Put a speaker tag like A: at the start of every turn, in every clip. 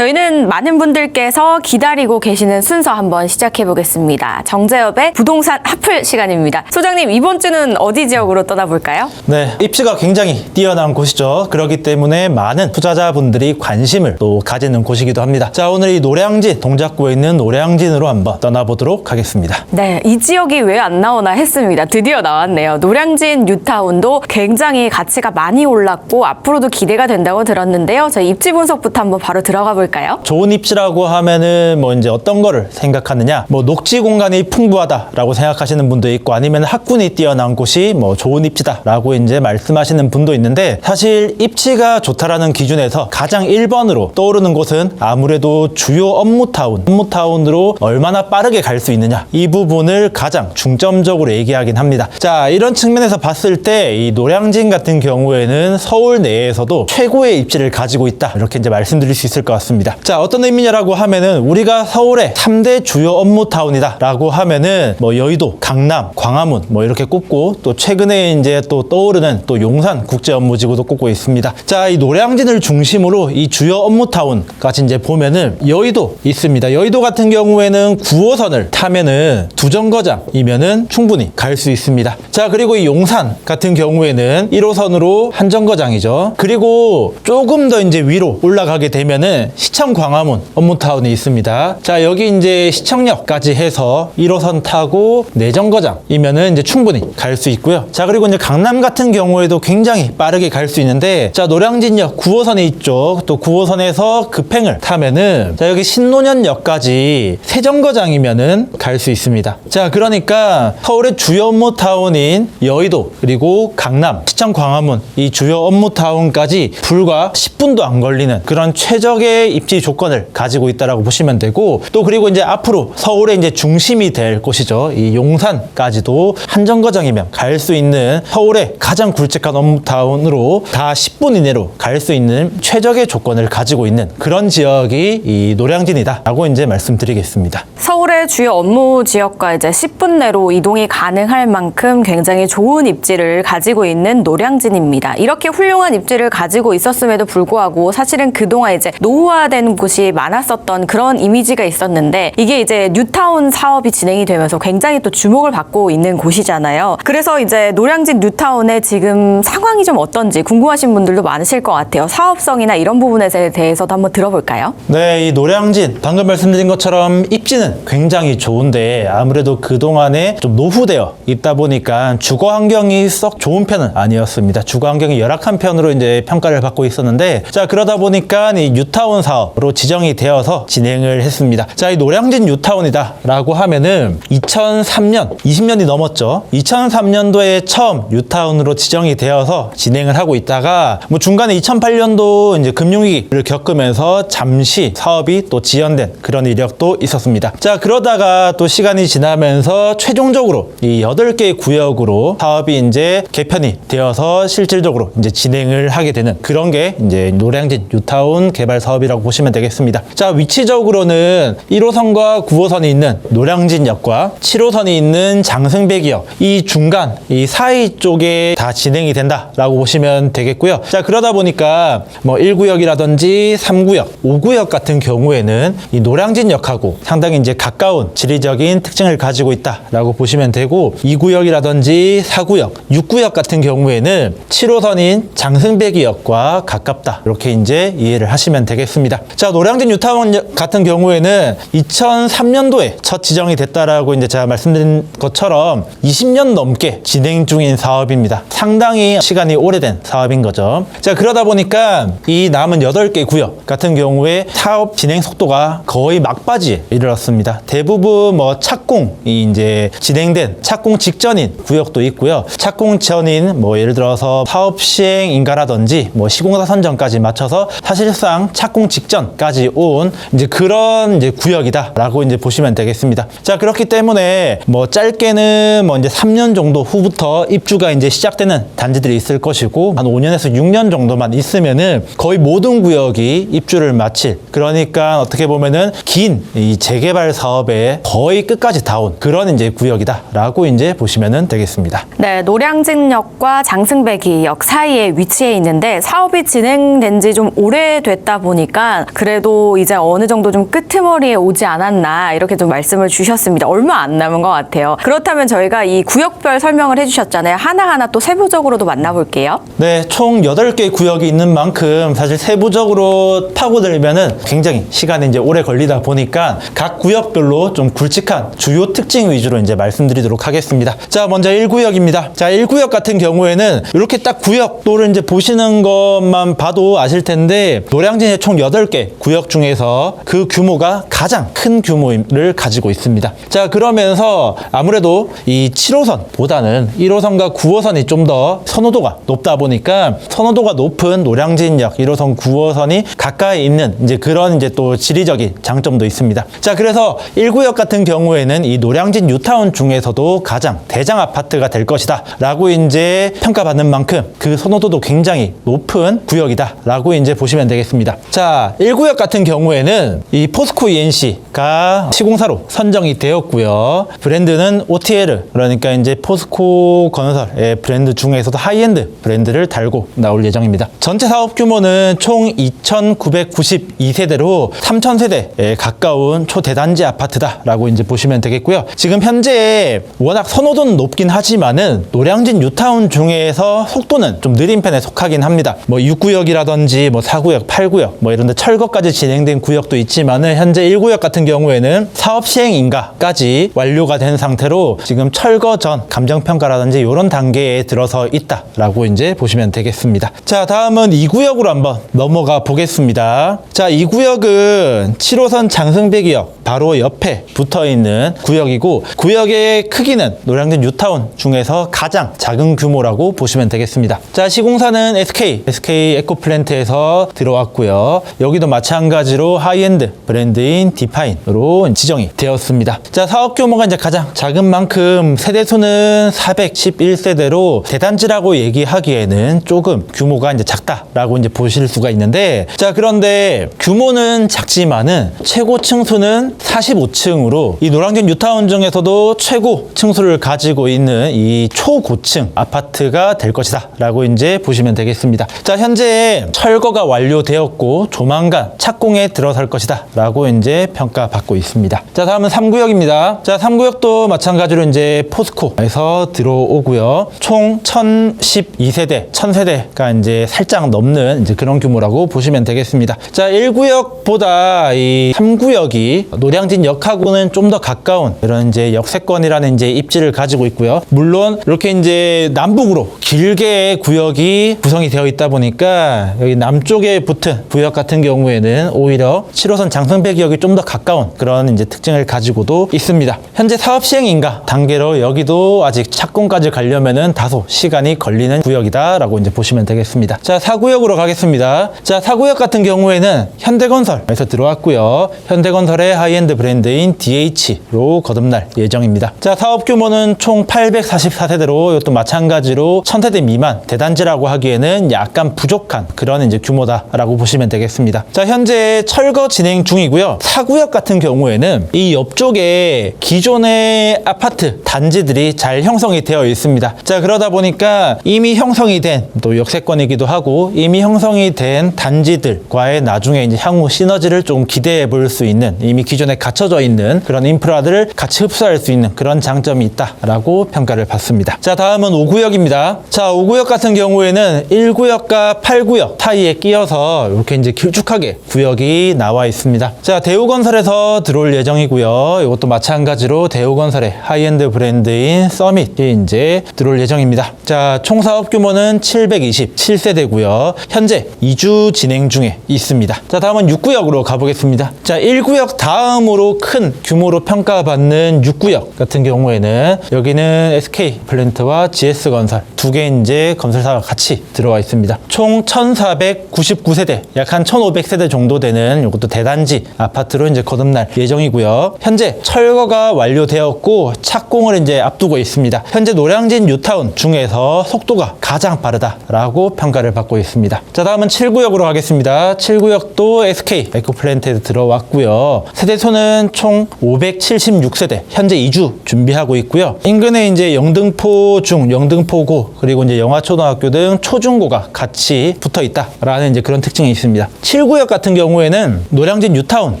A: 저희는 많은 분들께서 기다리고 계시는 순서 한번 시작해 보겠습니다. 정재엽의 부동산 핫플 시간입니다. 소장님, 이번 주는 어디 지역으로 떠나볼까요?
B: 네, 입지가 굉장히 뛰어난 곳이죠. 그렇기 때문에 많은 투자자분들이 관심을 또 가지는 곳이기도 합니다. 자, 오늘 이 노량진, 동작구에 있는 노량진으로 한번 떠나보도록 하겠습니다.
A: 네, 이 지역이 왜 안 나오나 했습니다. 드디어 나왔네요. 노량진 뉴타운도 굉장히 가치가 많이 올랐고 앞으로도 기대가 된다고 들었는데요. 저희 입지 분석부터 한번 바로 들어가 볼 까요?
B: 좋은 입지라고 하면은 뭐 이제 어떤 거를 생각하느냐? 뭐 녹지 공간이 풍부하다라고 생각하시는 분도 있고 아니면 학군이 뛰어난 곳이 뭐 좋은 입지다라고 이제 말씀하시는 분도 있는데 사실 입지가 좋다라는 기준에서 가장 1번으로 떠오르는 곳은 아무래도 주요 업무타운, 업무타운으로 얼마나 빠르게 갈 수 있느냐 이 부분을 가장 중점적으로 얘기하긴 합니다. 자 이런 측면에서 봤을 때 이 노량진 같은 경우에는 서울 내에서도 최고의 입지를 가지고 있다 이렇게 이제 말씀드릴 수 있을 것 같습니다. 자 어떤 의미냐라고 하면은 우리가 서울의 3대 주요 업무 타운이다 라고 하면은 뭐 여의도, 강남, 광화문 뭐 이렇게 꼽고 또 최근에 이제 또 떠오르는 또 용산 국제 업무 지구도 꼽고 있습니다. 자 이 노량진을 중심으로 이 주요 업무 타운까지 이제 보면은 여의도 있습니다. 여의도 같은 경우에는 9호선을 타면은 두 정거장이면은 충분히 갈 수 있습니다. 자 그리고 이 용산 같은 경우에는 1호선으로 한 정거장이죠. 그리고 조금 더 이제 위로 올라가게 되면은 시청 광화문 업무타운이 있습니다. 자 여기 이제 시청역까지 해서 1호선 타고 네 정거장이면은 이제 충분히 갈 수 있고요. 자 그리고 이제 강남 같은 경우에도 굉장히 빠르게 갈 수 있는데 자 노량진역 9호선에 있죠. 또 9호선에서 급행을 타면은 자 여기 신논현역까지 세 정거장이면은 갈 수 있습니다. 자 그러니까 서울의 주요 업무타운인 여의도 그리고 강남, 시청 광화문 이 주요 업무타운까지 불과 10분도 안 걸리는 그런 최적의 입지 조건을 가지고 있다라고 보시면 되고 또 그리고 이제 앞으로 서울의 이제 중심이 될 곳이죠. 이 용산까지도 한 정 거장이면 갈 수 있는 서울의 가장 굵직한 업무타운으로 다 10분 이내로 갈 수 있는 최적의 조건을 가지고 있는 그런 지역이 이 노량진이다라고 이제 말씀드리겠습니다.
A: 서울의 주요 업무 지역과 이제 10분 내로 이동이 가능할 만큼 굉장히 좋은 입지를 가지고 있는 노량진입니다. 이렇게 훌륭한 입지를 가지고 있었음에도 불구하고 사실은 그동안 이제 노후화 된 곳이 많았었던 그런 이미지가 있었는데 이게 이제 뉴타운 사업이 진행이 되면서 굉장히 또 주목을 받고 있는 곳이잖아요. 그래서 이제 노량진 뉴타운의 지금 상황이 좀 어떤지 궁금하신 분들도 많으실 것 같아요. 사업성이나 이런 부분에 대해서도 한번 들어볼까요?
B: 네, 이 노량진 방금 말씀드린 것처럼 입지는 굉장히 좋은데 아무래도 그동안에 좀 노후되어 있다 보니까 주거 환경이 썩 좋은 편은 아니었습니다. 주거 환경이 열악한 편으로 이제 평가를 받고 있었는데 자 그러다 보니까 이 뉴타운 사업으로 지정이 되어서 진행을 했습니다. 자, 이 노량진 뉴타운이다 라고 하면은 2003년 20년이 넘었죠. 2003년도에 처음 뉴타운으로 지정이 되어서 진행을 하고 있다가 뭐 중간에 2008년도 이제 금융위기를 겪으면서 잠시 사업이 또 지연된 그런 이력도 있었습니다. 자, 그러다가 또 시간이 지나면서 최종적으로 이 8개의 구역으로 사업이 이제 개편이 되어서 실질적으로 이제 진행을 하게 되는 그런 게 이제 노량진 뉴타운 개발 사업이라고 보시면 되겠습니다. 자, 위치적으로는 1호선과 9호선이 있는 노량진역과 7호선이 있는 장승배기역 이 중간 이 사이 쪽에 다 진행이 된다라고 보시면 되겠고요. 자, 그러다 보니까 뭐 1구역이라든지 3구역, 5구역 같은 경우에는 이 노량진역하고 상당히 이제 가까운 지리적인 특징을 가지고 있다라고 보시면 되고 2구역이라든지 4구역, 6구역 같은 경우에는 7호선인 장승배기역과 가깝다. 이렇게 이제 이해를 하시면 되겠습니다. 자, 노량진 뉴타운 같은 경우에는 2003년도에 첫 지정이 됐다라고 이제 제가 말씀드린 것처럼 20년 넘게 진행 중인 사업입니다. 상당히 시간이 오래된 사업인 거죠. 자, 그러다 보니까 이 남은 8개 구역 같은 경우에 사업 진행 속도가 거의 막바지에 이르렀습니다. 대부분 뭐 착공이 이제 진행된 착공 직전인 구역도 있고요. 착공 전인 뭐 예를 들어서 사업 시행 인가라든지 뭐 시공사 선정까지 맞춰서 사실상 착공 직전까지 온 이제 그런 이제 구역이다라고 이제 보시면 되겠습니다. 자, 그렇기 때문에 뭐 짧게는 뭐 이제 3년 정도 후부터 입주가 이제 시작되는 단지들이 있을 것이고 한 5년에서 6년 정도만 있으면은 거의 모든 구역이 입주를 마칠 그러니까 어떻게 보면은 긴 이 재개발 사업에 거의 끝까지 다 온 그런 이제 구역이다라고 이제 보시면은 되겠습니다.
A: 네, 노량진역과 장승배기역 사이에 위치해 있는데 사업이 진행된 지 좀 오래됐다 보니까 하지만 그래도 이제 어느 정도 좀 끄트머리에 오지 않았나 이렇게 좀 말씀을 주셨습니다. 얼마 안 남은 것 같아요. 그렇다면 저희가 이 구역별 설명을 해주셨잖아요. 하나하나 또 세부적으로도 만나볼게요.
B: 네, 총 8개 구역이 있는 만큼 사실 세부적으로 파고들면은 굉장히 시간이 이제 오래 걸리다 보니까 각 구역별로 좀 굵직한 주요 특징 위주로 이제 말씀드리도록 하겠습니다. 자, 먼저 1구역입니다. 자, 1구역 같은 경우에는 이렇게 딱 구역도를 이제 보시는 것만 봐도 아실 텐데 노량진의 총8 개 구역 중에서 그 규모가 가장 큰 규모를 가지고 있습니다. 자, 그러면서 아무래도 이 7호선보다는 1호선과 9호선이 좀 더 선호도가 높다 보니까 선호도가 높은 노량진역 1호선 9호선이 가까이 있는 이제 그런 이제 또 지리적인 장점도 있습니다. 자, 그래서 1구역 같은 경우에는 이 노량진 뉴타운 중에서도 가장 대장 아파트가 될 것이다. 라고 이제 평가받는 만큼 그 선호도도 굉장히 높은 구역이다. 라고 이제 보시면 되겠습니다. 자, 1구역 같은 경우에는 이 포스코 ENC가 시공사로 선정이 되었고요. 브랜드는 OTL, 그러니까 이제 포스코 건설의 브랜드 중에서도 하이엔드 브랜드를 달고 나올 예정입니다. 전체 사업 규모는 총 2,992세대로 3,000세대에 가까운 초대단지 아파트다라고 이제 보시면 되겠고요. 지금 현재 워낙 선호도는 높긴 하지만은 노량진 뉴타운 중에서 속도는 좀 느린 편에 속하긴 합니다. 뭐 6구역이라든지 뭐 4구역, 8구역 뭐 이런 데 철거까지 진행된 구역도 있지만은 현재 1구역 같은 경우에는 사업 시행 인가까지 완료가 된 상태로 지금 철거 전 감정 평가라든지 이런 단계에 들어서 있다라고 이제 보시면 되겠습니다. 자, 다음은 2구역으로 한번 넘어가 보겠습니다. 자, 2구역은 7호선 장승배기역 바로 옆에 붙어 있는 구역이고 구역의 크기는 노량진 뉴타운 중에서 가장 작은 규모라고 보시면 되겠습니다. 자, 시공사는 SK, SK 에코플랜트에서 들어왔고요. 여기도 마찬가지로 하이엔드 브랜드인 디파인으로 지정이 되었습니다. 자, 사업 규모가 이제 가장 작은 만큼 세대 수는 411세대로 대단지라고 얘기하기에는 조금 규모가 이제 작다라고 이제 보실 수가 있는데 자, 그런데 규모는 작지만은 최고 층수는 45층으로 이 노량진 뉴타운 중에서도 최고 층수를 가지고 있는 이 초고층 아파트가 될 것이다 라고 이제 보시면 되겠습니다. 자, 현재 철거가 완료되었고 조 만간 착공에 들어설 것이다 라고 이제 평가받고 있습니다. 자, 다음은 3구역입니다. 자, 3구역도 마찬가지로 이제 포스코에서 들어오고요. 총 1012세대, 1000세대가 이제 살짝 넘는 이제 그런 규모라고 보시면 되겠습니다. 자, 1구역보다 이 3구역이 노량진 역하고는 좀 더 가까운 이런 이제 역세권이라는 이제 입지를 가지고 있고요. 물론 이렇게 이제 남북으로 길게 구역이 구성이 되어 있다 보니까 여기 남쪽에 붙은 구역 같은 경우에는 오히려 7호선 장성배 기역이 좀 더 가까운 그런 이제 특징을 가지고도 있습니다. 현재 사업 시행 인가 단계로 여기도 아직 착공까지 가려면은 다소 시간이 걸리는 구역이다라고 이제 보시면 되겠습니다. 자, 4구역으로 가겠습니다. 자, 4구역 같은 경우에는 현대건설에서 들어왔고요. 현대건설의 하이엔드 브랜드인 DH로 거듭날 예정입니다. 자, 사업 규모는 총 844세대로 이것도 마찬가지로 1000세대 미만 대단지라고 하기에는 약간 부족한 그런 이제 규모다라고 보시면 되겠습니다. 자, 현재 철거 진행 중이고요. 4구역 같은 경우에는 이 옆쪽에 기존의 아파트 단지들이 잘 형성이 되어 있습니다. 자, 그러다 보니까 이미 형성이 된 또 역세권이기도 하고 이미 형성이 된 단지들과의 나중에 이제 향후 시너지를 좀 기대해 볼 수 있는 이미 기존에 갖춰져 있는 그런 인프라들을 같이 흡수할 수 있는 그런 장점이 있다라고 평가를 받습니다. 자, 다음은 5구역입니다. 자, 5구역 같은 경우에는 1구역과 8구역 사이에 끼어서 이렇게 이제 길쭉하게 구역이 나와 있습니다. 자, 대우건설에서 들어올 예정이고요. 이것도 마찬가지로 대우건설의 하이엔드 브랜드인 서밋이 이제 들어올 예정입니다. 자, 총 사업 규모는 727세대고요. 현재 2주 진행 중에 있습니다. 자, 다음은 6구역으로 가보겠습니다. 자, 1구역 다음으로 큰 규모로 평가받는 6구역 같은 경우에는 여기는 SK 플랜트와 GS건설 두 개 이제 건설사가 같이 들어와 있습니다. 총 1,499세대, 약 한 1,500 세대 정도 되는 이것도 대단지 아파트로 이제 거듭날 예정이고요. 현재 철거가 완료되었고 착공을 이제 앞두고 있습니다. 현재 노량진 뉴타운 중에서 속도가 가장 빠르다라고 평가를 받고 있습니다. 자, 다음은 7구역으로 가겠습니다. 7구역도 SK 에코플랜트에 들어왔고요. 세대수는 총 576세대, 현재 2주 준비하고 있고요. 인근에 이제 영등포 중, 영등포고, 그리고 이제 영화초등학교 등 초중고가 같이 붙어 있다라는 이제 그런 특징이 있습니다. 7구역 같은 경우에는 노량진 뉴타운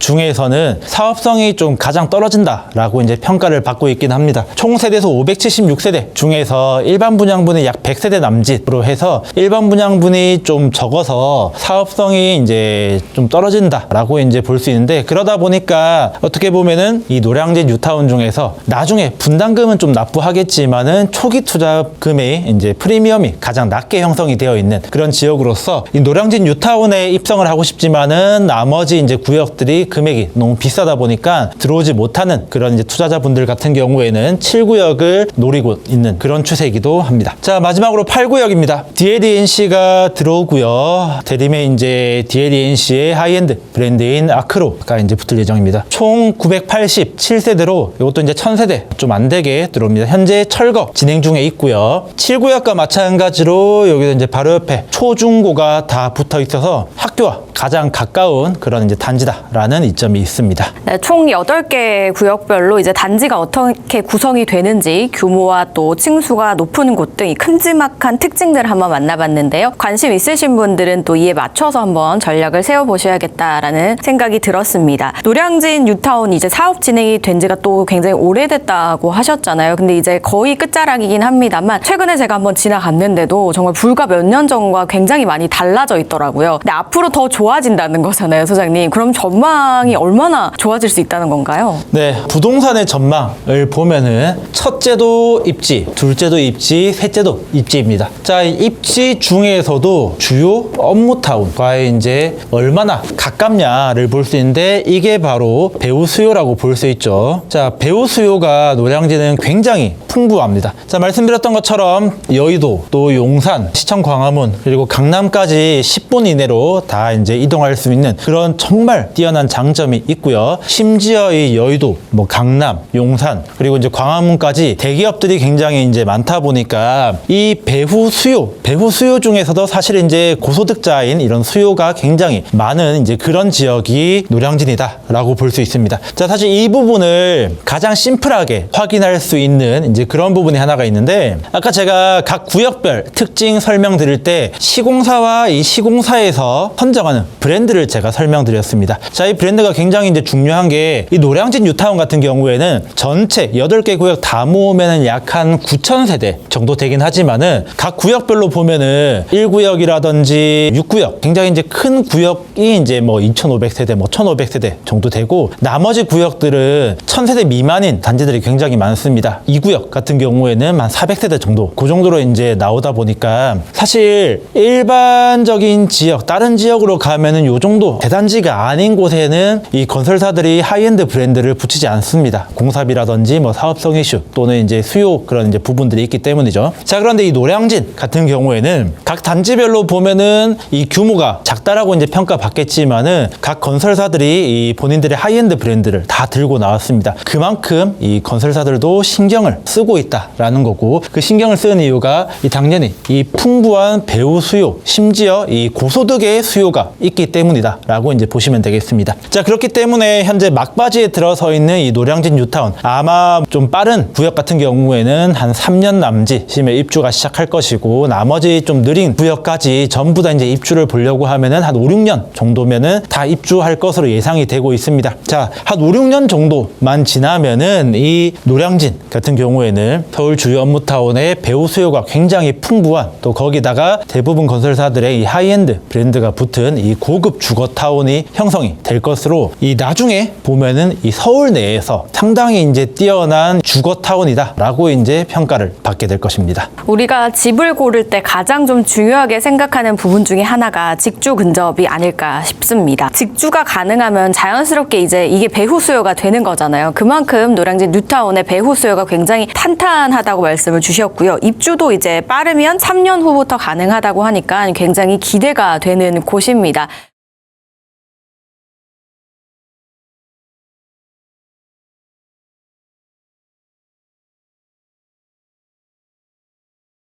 B: 중에서는 사업성이 좀 가장 떨어진다라고 이제 평가를 받고 있긴 합니다. 총 세대수 576세대 중에서 일반 분양분이 약 100세대 남짓으로 해서 일반 분양분이 좀 적어서 사업성이 이제 좀 떨어진다라고 이제 볼 수 있는데 그러다 보니까 어떻게 보면은 이 노량진 뉴타운 중에서 나중에 분담금은 좀 납부하겠지만은 초기 투자금의 이제 프리미엄이 가장 낮게 형성이 되어 있는 그런 지역으로서 이 노량진 뉴타운에 입성을 하고 싶지만은 나머지 이제 구역들이 금액이 너무 비싸다 보니까 들어오지 못하는 그런 이제 투자자분들 같은 경우에는 7구역을 노리고 있는 그런 추세이기도 합니다. 자 마지막으로 8구역입니다. DLNC가 들어오고요. 대림에 이제 DLNC의 하이엔드 브랜드인 아크로가 이제 붙을 예정입니다. 총 987세대로 이것도 이제 1000세대 좀 안 되게 들어옵니다. 현재 철거 진행 중에 있고요. 7구역과 마찬가지로 여기서 이제 바로 옆에 초중고가 다 붙어 있어서 학교와 가장 가까운 그런 이제 단지다라는 이점이 있습니다.
A: 네, 총 8개 구역별로 이제 단지가 어떻게 구성이 되는지 규모와 또 층수가 높은 곳 등 이 큼지막한 특징들을 한번 만나봤는데요. 관심 있으신 분들은 또 이에 맞춰서 한번 전략을 세워보셔야겠다라는 생각이 들었습니다. 노량진 뉴타운 이제 사업 진행이 된 지가 또 굉장히 오래됐다고 하셨잖아요. 근데 이제 거의 끝자락이긴 합니다만 최근에 제가 한번 지나갔는데도 정말 불과 몇 년 전과 굉장히 많이 달라져 있더라고요. 근데 앞으로 더 좋아진다는 거잖아요, 소장님. 그럼 전망이 얼마나 좋아질 수 있다는 건가요?
B: 네, 부동산의 전망을 보면은 첫째도 입지, 둘째도 입지, 셋째도 입지입니다. 자, 이 입지 중에서도 주요 업무타운과의 이제 얼마나 가깝냐를 볼 수 있는데 이게 바로 배우 수요라고 볼 수 있죠. 자, 배우 수요가 노량진은 굉장히 풍부합니다. 자, 말씀드렸던 것처럼 여의도, 또 용산, 시청 광화문, 그리고 강남까지 10분 이내로 다 이제 이동할 수 있는 그런 정말 뛰어난 장점이 있고요. 심지어 이 여의도, 뭐 강남, 용산, 그리고 이제 광화문까지 대기업들이 굉장히 이제 많다 보니까 이 배후 수요, 배후 수요 중에서도 사실 이제 고소득자인 이런 수요가 굉장히 많은 이제 그런 지역이 노량진이다라고 볼 수 있습니다. 자, 사실 이 부분을 가장 심플하게 확인할 수 있는 이제 그런 부분이 하나가 있는데 아까 제가 각 구역별 특징 설명드릴 때 시공사와 이 시공사에서 선정하는 브랜드를 제가 설명드렸습니다. 자, 이 브랜드가 굉장히 이제 중요한 게 이 노량진 뉴타운 같은 경우에는 전체 8개 구역 다 모으면은 약 한 9천 세대 정도 되긴 하지만은 각 구역별로 보면은 1구역이라든지 6구역 굉장히 이제 큰 구역이 이제 뭐 2,500세대, 뭐 1,500세대 정도 되고 나머지 구역들은 1,000세대 미만인 단지들이 굉장히 많습니다. 2구역 같은 경우에는 한 400세대 정도 그 정도로 이제 나오다 보니까 사실 일반적인 지역 다른 지역으로 가 면은 요 정도 대단지가 아닌 곳에는 이 건설사들이 하이엔드 브랜드를 붙이지 않습니다. 공사비라든지 뭐 사업성 이슈 또는 이제 수요 그런 이제 부분들이 있기 때문이죠. 자 그런데 이 노량진 같은 경우에는 각 단지별로 보면은 이 규모가 작다라고 이제 평가받겠지만은 각 건설사들이 이 본인들의 하이엔드 브랜드를 다 들고 나왔습니다. 그만큼 이 건설사들도 신경을 쓰고 있다라는 거고 그 신경을 쓰는 이유가 이 당연히 이 풍부한 배우 수요 심지어 이 고소득의 수요가 있기 때문이다라고 이제 보시면 되겠습니다. 자 그렇기 때문에 현재 막바지에 들어서 있는 이 노량진 뉴타운 아마 좀 빠른 구역 같은 경우에는 한 3년 남짓이면 입주가 시작할 것이고 나머지 좀 느린 구역까지 전부 다 이제 입주를 보려고 하면은 한 5, 6년 정도면은 다 입주할 것으로 예상이 되고 있습니다. 자, 한 5, 6년 정도만 지나면은 이 노량진 같은 경우에는 서울 주요 업무타운의 배우 수요가 굉장히 풍부한 또 거기다가 대부분 건설사들의 이 하이엔드 브랜드가 붙은 이 고급 주거타운이 형성이 될 것으로 이 나중에 보면은 이 서울 내에서 상당히 이제 뛰어난 주거타운이다라고 이제 평가를 받게 될 것입니다.
A: 우리가 집을 고를 때 가장 좀 중요하게 생각하는 부분 중에 하나가 직주 근접이 아닐까 싶습니다. 직주가 가능하면 자연스럽게 이제 이게 배후 수요가 되는 거잖아요. 그만큼 노량진 뉴타운의 배후 수요가 굉장히 탄탄하다고 말씀을 주셨고요. 입주도 이제 빠르면 3년 후부터 가능하다고 하니까 굉장히 기대가 되는 곳입 니다.